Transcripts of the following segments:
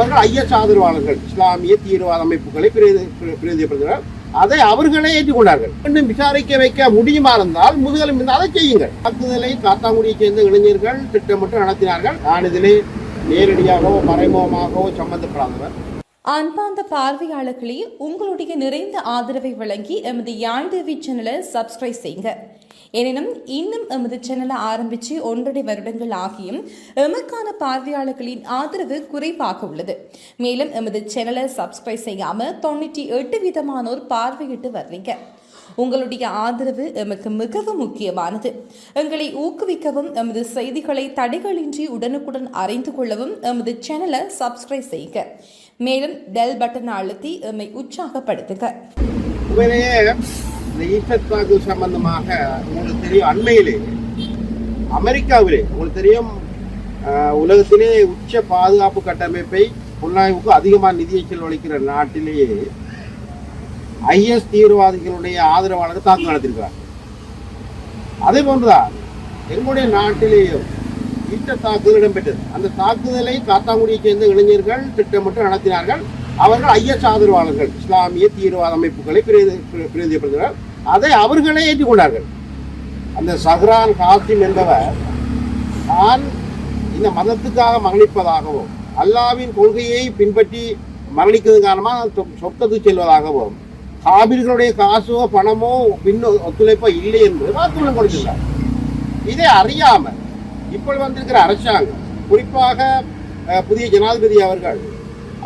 அவர்கள் ஐஎஸ் ஆதரவாளர்கள் இஸ்லாமிய தீவிரவாத அமைப்புகளை பிரதி- அதை அவர்களே ஏற்றுக்கொண்டார்கள். இன்னும் விசாரிக்க வைக்க முடியுமா இருந்தால் முதுகலும் இருந்தால் அதை செய்யுங்கள். தாக்குதலை காத்தாங்குடியை சேர்ந்த இளைஞர்கள் திட்டமிட்டு நடத்தினார்கள். நான் இதிலே நேரடியாகவோ மறைமுகமாகவோ சம்பந்தப்படாதவர் அன்பார்ந்த பார்வையாளர்களே உங்களுடைய நிறைந்த ஆதரவை வழங்கி எமது யாழ் டிவி சேனலை சப்ஸ்கிரைப் செய்யுங்க. எனினும் இன்னும் எமது சேனலை ஆரம்பித்து ஒன்றரை வருடங்கள் ஆகியும் எமக்கான பார்வையாளர்களின் ஆதரவு குறைவாக உள்ளது. மேலும் எமது சேனலை சப்ஸ்கிரைப் செய்யாமல் தொண்ணூற்றி எட்டு விதமானோர் பார்வையிட்டு வர்றீங்க உங்களுடைய ஆதரவு எமக்கு மிகவும் முக்கியமானது. எங்களை ஊக்குவிக்கவும் எமது செய்திகளை தடைகளின்றி உடனுக்குடன் அறிந்து கொள்ளவும் எமது சேனலை சப்ஸ்கிரைப் செய்யுங்க. மேலும் பெல் பட்டன் அழுத்தி எம்மை உற்சாகப்படுத்துக. உண்மையிலேயே இந்த ஈஸ்டர் தாக்குதல் சம்பந்தமாக உங்களுக்கு தெரியும் அண்மையிலே அமெரிக்காவிலே உங்களுக்கு தெரியும் உலகத்திலே உச்ச பாதுகாப்பு கட்டமைப்பை புலனாய்வுக்கு அதிகமாக நிதியை செலவழிக்கிற நாட்டிலேயே ஐஎஸ் தீவிரவாதிகளுடைய ஆதரவாளர்கள் தாக்கு நடத்திருக்கிறார் அதே போன்றுதான் எங்களுடைய நாட்டிலேயும் ஈஸ்டர் தாக்குதல் இடம்பெற்றது. அந்த தாக்குதலை காத்தாங்குடியைச் சேர்ந்த இளைஞர்கள் திட்டமிட்டு நடத்தினார்கள். அவர்கள் ஐஎஸ் ஆதரவாளர்கள் இஸ்லாமிய தீவிரவாத அமைப்புகளை பிரதிநிதிப்படுத்தினர். அதை அவர்களே ஏற்றுக்கொண்டார்கள். அந்த சஹ்ரான் காசிம் என்பவர் தான் இந்த மதத்துக்காக மரணிப்பதாகவும் அல்லாவின் கொள்கையை பின்பற்றி மரணிக்கிறது காரணமாக சொ- சொர்க்கத்துக்கு செல்வதாகவும் காபிர்களுடைய காசோ பணமோ பின் ஒத்துழைப்போ இல்லை என்று வாக்குமூலம் கொடுத்துள்ளார் இதை அறியாமல் இப்பொழுது வந்திருக்கிற அரசாங்கம் குறிப்பாக புதிய ஜனாதிபதி அவர்கள்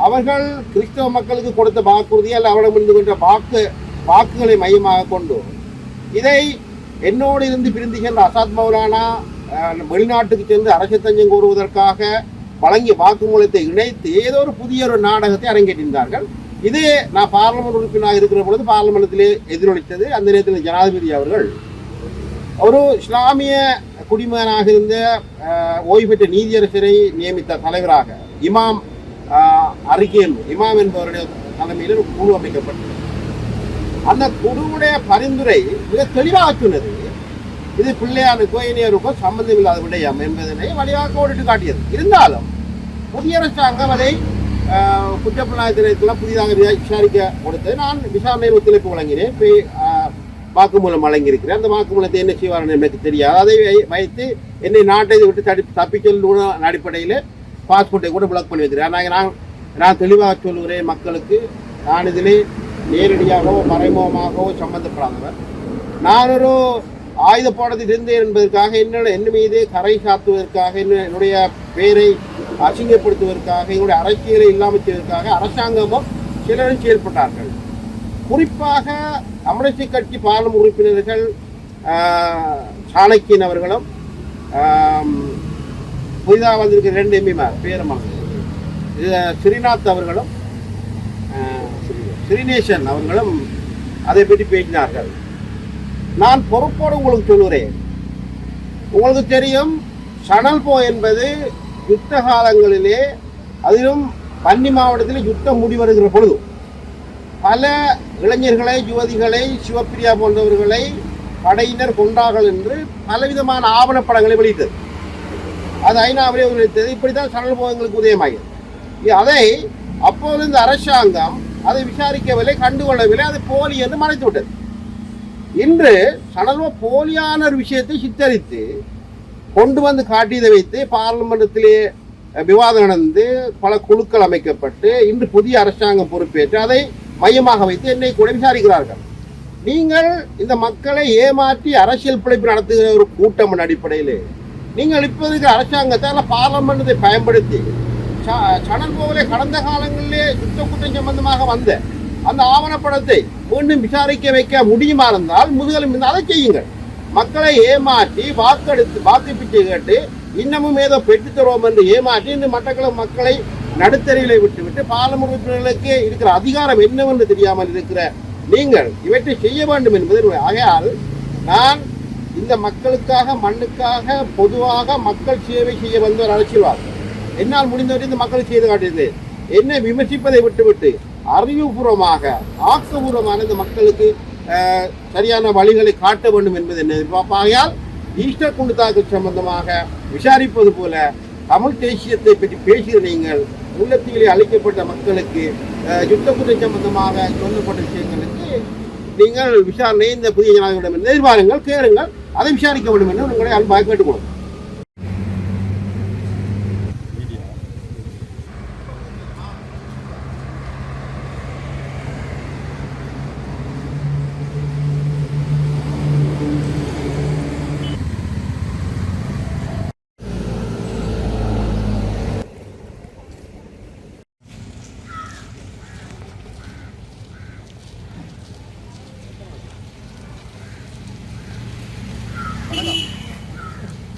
அவர்கள் கிறிஸ்தவ மக்களுக்கு கொடுத்த வாக்குறுதி அல்ல அவரிடமிருந்து கொண்ட வாக்கு வாக்குகளை மையமாக கொண்டு இதை என்னோடு இருந்து பிரிந்து சென்ற அசாத் மௌலானா வெளிநாட்டுக்கு சென்று அரசு தஞ்சம் கோருவதற்காக வழங்கிய வாக்குமூலத்தை இணைத்து ஏதோ ஒரு புதிய ஒரு நாடகத்தை அரங்கேற்றிருந்தார்கள். இது நான் பார்லமெண்ட் உறுப்பினராக இருக்கிற பொழுது பார்லமெண்டத்திலே எதிரொலித்தது. அந்த நேரத்தில் ஜனாதிபதி அவர்கள் ஒரு இஸ்லாமிய குடிமகனாக இருந்த அஹ், ஓய்வு பெற்ற நீதியரசரை நியமித்த தலைவராக இமாம் அறிக்கையில் இமாம் என்பவருடைய தலைமையில் குழு அமைக்கப்பட்டது. அந்த குழுவுடைய பரிந்துரை மிக தெளிவாக சொன்னது இது பிள்ளையானுக்கோ இனியருக்கோ சம்பந்தம் இல்லாத விடயம் என்பதனை வழியாக கோடிட்டு காட்டியது. இருந்தாலும் புதிய அரசாங்கம் அதை அஹ், குற்றப்புலனாய்வு புதிதாக விசாரிக்க கொடுத்து நான் விசாரணையில் ஒத்துழைப்பு வழங்கினேன். இப்போ வாக்குமூலம் வழங்கியிருக்கிறேன். அந்த வாக்குமூலத்தை என்ன செய்வார்கள் எனக்கு தெரியாது. அதை வை- வைத்து என்னை நாட்டை விட்டு தடி தப்பிச்சல் அடிப்படையில் பாஸ்போர்ட்டை கூட பிளாக் பண்ணி வைக்கிறேன் நான் நான் நான் தெளிவாக சொல்லுகிறேன் மக்களுக்கு நான் இதிலே நேரடியாகவோ மறைமுகமாகவோ சம்மந்தப்படாதவர். நான் ஒரு ஆயுத போடத்தில் இருந்தேன் என்பதற்காக என்னோட என் மீது கரை சாத்துவதற்காக என்ன- என்னுடைய பெயரை அசிங்கப்படுத்துவதற்காக என்னுடைய அரசியலை இல்லாமல் செய்வதற்காக அரசாங்கமும் சிலரும் செயல்பட்டார்கள். குறிப்பாக கம்யூனிஸ்ட் கட்சி பாராளுமன்ற உறுப்பினர்கள் சாணக்கியன் அவர்களும் புதிதாக வந்திருக்கிற ரெண்டு எம்பிமார் பேரமாக ஸ்ரீநாத் அவர்களும் ஸ்ரீநேசன் அவர்களும் அதை பற்றி பேசினார்கள். நான் பொறுப்போடு உங்களுக்கு சொல்கிறேன் உங்களுக்கு தெரியும் சணல் போ என்பது யுத்த காலங்களிலே அதிலும் பன்னி மாவட்டத்தில் யுத்தம் முடிவருகிற பொழுது. பல இளைஞர்களை யுவதிகளை சிவப்பிரியா போன்றவர்களை படையினர் கொண்டார்கள் என்று பலவிதமான ஆவணப்படங்களை வெளியிட்டது. அது ஐநாவிலே வெளியிட்டது இப்படித்தான் சடல் போகங்களுக்கு உதயமாகிறது அதை அப்போது இந்த அரசாங்கம் அதை விசாரிக்கவில்லை கண்டுகொள்ளவில்லை அது போலி என்று மறைத்து விட்டது இன்று சடலோ போலியான ஒரு விஷயத்தை சித்தரித்து கொண்டு வந்து காட்டியதை வைத்து பார்லிமெண்டத்திலே விவாதம் நடந்து பல குழுக்கள் அமைக்கப்பட்டு இன்று புதிய அரசாங்கம் பொறுப்பேற்று அதை மையமாக வைத்து என்னை கூட விசாரிக்கிறார்கள். நீங்கள் இந்த மக்களை ஏமாற்றி அரசியல் பிழைப்பு நடத்துகிற ஒரு கூட்டம் அடிப்படையில். நீங்கள் இப்போ இருக்கிற அரசாங்கத்தால் அல்ல பயன்படுத்தி ச- சணல் போகலே கடந்த காலங்களிலே யுத்த குற்றம் சம்பந்தமாக வந்த அந்த ஆவணப்படத்தை மீண்டும் விசாரிக்க வைக்க முடியுமா இருந்தால் முதுகலும் இருந்தால் அதை செய்யுங்கள். மக்களை ஏமாற்றி வாக்கெடுத்து வாக்கு பிச்சை கேட்டு இன்னமும் ஏதோ பெற்றுத்தருவோம் என்று ஏமாற்றி இந்த மட்டக்களப்பு மக்களை நடுத்தரையிலே விட்டுவிட்டு பாராளுமன்ற உறுப்பினர்களுக்கு இருக்கிற அதிகாரம் என்னவென்று தெரியாமல் இருக்கிற நீங்கள் இவற்றை செய்ய வேண்டும் என்பது ஆகையால் நான் இந்த மக்களுக்காக மண்ணுக்காக பொதுவாக மக்கள் சேவை செய்ய வந்த ஒரு அரசியல்வாதி. என்னால் முடிந்தவரை இந்த மக்கள் செய்து காட்டியிருந்தேன் என்னை விமர்சிப்பதை விட்டுவிட்டு அறிவுபூர்வமாக ஆக்கபூர்வமான இந்த மக்களுக்கு சரியான வழிகளை காட்ட வேண்டும் என்பது என்ன ஆகையால் ஈஸ்டர் குண்டு தாக்கல் சம்பந்தமாக விசாரிப்பது போல தமிழ் தேசியத்தை பற்றி பேசுகிற நீங்கள் உள்ளத்திலே அழைக்கப்பட்ட மக்களுக்கு யுத்த குற்றம் சம்பந்தமாக சொல்லப்பட்ட விஷயங்களுக்கு நீங்கள் விசாரணை இந்த புதிய ஜனாதிபதியிடம் எதிர்பாருங்கள் கேளுங்கள் அதை விசாரிக்க வேண்டும் என்று உங்களை அன்பாக கேட்டுக்கொள்ளும்